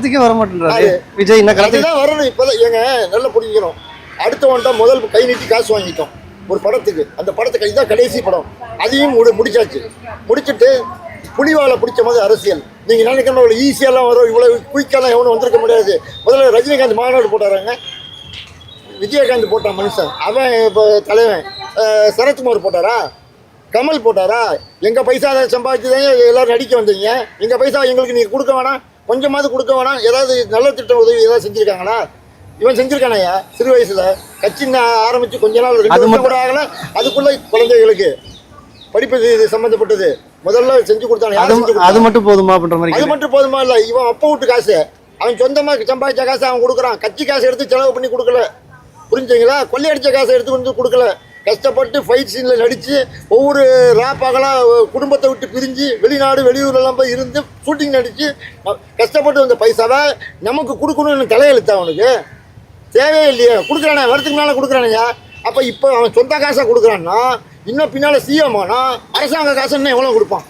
களத்துக்கே வர மாட்டேன்றாரு விஜய் களத்துக்கு அதுதான் வரணும். இப்போதான் ஏங்க நல்லா புரிஞ்சுக்கணும் அடுத்தவன்ட்ட முதல் கை நீட்டி காசு வாங்கிட்டோம். ஒரு படத்துக்கு. அந்த படத்துக்கு இதுதான் கடைசி படம். அதையும் முடி முடிச்சாச்சு. முடிச்சிட்டு புலிவாலை பிடிச்ச மாதிரி அரசியல். நீங்கள் நினைக்கிற இவ்வளோ ஈஸியாலாம் வரும்? இவ்வளோ குயிக்காலாம் எவனும் வந்திருக்க முடியாது. முதல்ல ரஜினிகாந்த் மாநாடு போட்டாராங்க. விஜயகாந்த் போட்டான் மனுஷன். அவன் இப்போ தலைவன். சரத்குமார் போட்டாரா? கமல் போட்டாரா? எங்கள் பைசா சம்பாதிச்சு தான் எல்லாரும் நடிக்க வந்தீங்க. எங்கள் பைசா எங்களுக்கு நீங்கள் கொடுக்க வேணாம். கொஞ்சமாவது கொடுக்க வேணாம். ஏதாவது நல்ல திட்டம் உதவி ஏதாவது செஞ்சுருக்காங்களா? இவன் செஞ்சிருக்கானயா சிறு வயசுல கட்சி நான் ஆரம்பிச்சு கொஞ்ச நாள் ரெண்டு வருஷம் கூட ஆகல. அதுக்குள்ள குழந்தைகளுக்கு படிப்பு இது- சம்மந்தப்பட்டது முதல்ல செஞ்சு கொடுத்தாங்க யார் அது? மட்டும் போதுமா அப்படின்ற மாதிரி அது. மட்டும் போதுமா இல்ல. இவன் அப்பா வீட்டு காசு. அவன் சொந்தமா சம்பாதிச்ச காசு அவன் கொடுக்குறான். கட்சி காசு எடுத்து செலவு பண்ணி கொடுக்கல. புரிஞ்சுங்களா கொள்ளையடிச்ச காசை எடுத்து வந்து கொடுக்கல. கஷ்டப்பட்டு ஃபைட் சீனில் நடித்து ஒவ்வொரு ராப்பாகலாம் குடும்பத்தை விட்டு பிரிஞ்சு வெளிநாடு வெளியூர்லாம் போய் இருந்து ஷூட்டிங் நடித்து கஷ்டப்பட்டு வந்த பைசாவை நமக்கு கொடுக்கணும்னு தலையெழுத்தா அவனுக்கு? தேவையே இல்லையே. கொடுக்குறானே வருத்துக்கு மேலே கொடுக்குறானுங்க. அப்போ இப்போ அவன் சொந்த காசை கொடுக்குறான்னா இன்னும் பின்னால் சிஎம் ஆனால் அரசாங்க காசுன்னு எவ்வளோ கொடுப்பான்?